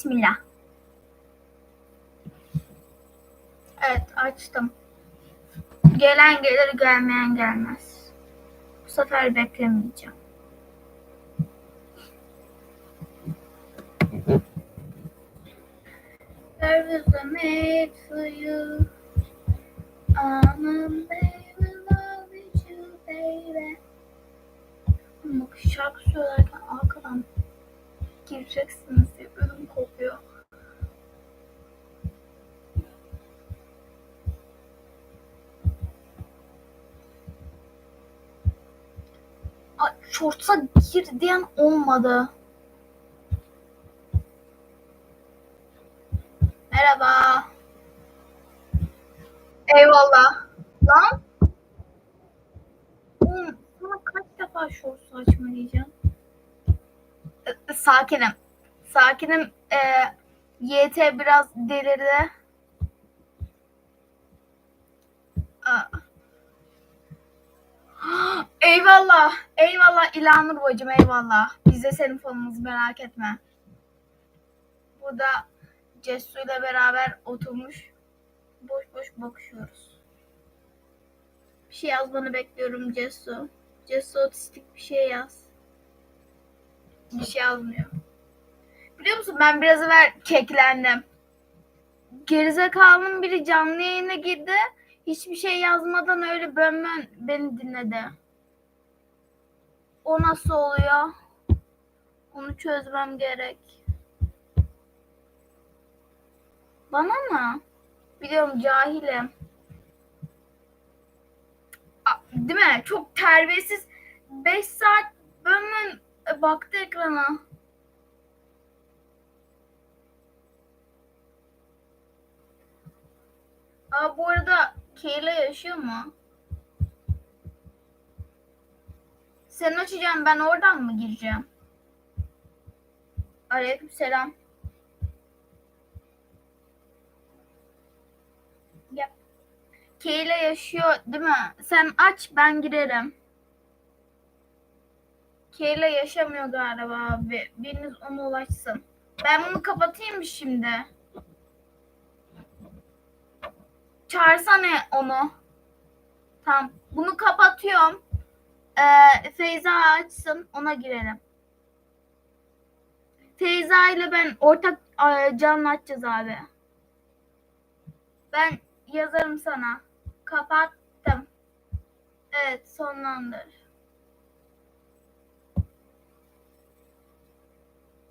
Bismillah. Evet açtım. Gelen gelir gelmeyen gelmez. Bu sefer beklemeyeceğim. There was a made for you. I'm a baby, love with you, baby. Bak şarkı söylerken arkadan gireceksiniz Ay, shorts'a gir diyen olmadı. Merhaba. Eyvallah. Lan. Sana kaç defa shorts açma diyeceğim. Sakinim. Sakinim. E, YT biraz delirdi. Eyvallah. Eyvallah İlhanur bacım eyvallah. Biz de senin fanımız merak etme. Burada Cessu ile beraber oturmuş. Boş boş bakışıyoruz. Bir şey yazmanı bekliyorum Cessu. Cessu otistik bir şey yaz. Bir şey yazmıyor. Biliyor musun ben biraz evvel keklendim. Gerizekalının biri canlı yayına girdi. Hiçbir şey yazmadan öyle bönmen beni dinledi. O nasıl oluyor? Onu çözmem gerek. Bana mı? Biliyorum cahilim. A- Değil mi? Çok terbiyesiz. 5 saat bölümün e, baktı ekrana. Aa, bu arada Kayla yaşıyor mu? Sen açacağım ben oradan mı gireceğim? Aleyküm selam. Yap. Kayla yaşıyor değil mi? Sen aç ben girerim. Kayla yaşamıyor galiba abi. Biriniz ona ulaşsın. Ben bunu kapatayım mı şimdi? Çağırsana onu. Tamam. Bunu kapatıyorum. Ee, Feyza açsın. Ona girelim. Feyza ile ben ortak e, canlı açacağız abi. Ben yazarım sana. Kapattım. Evet sonlandır.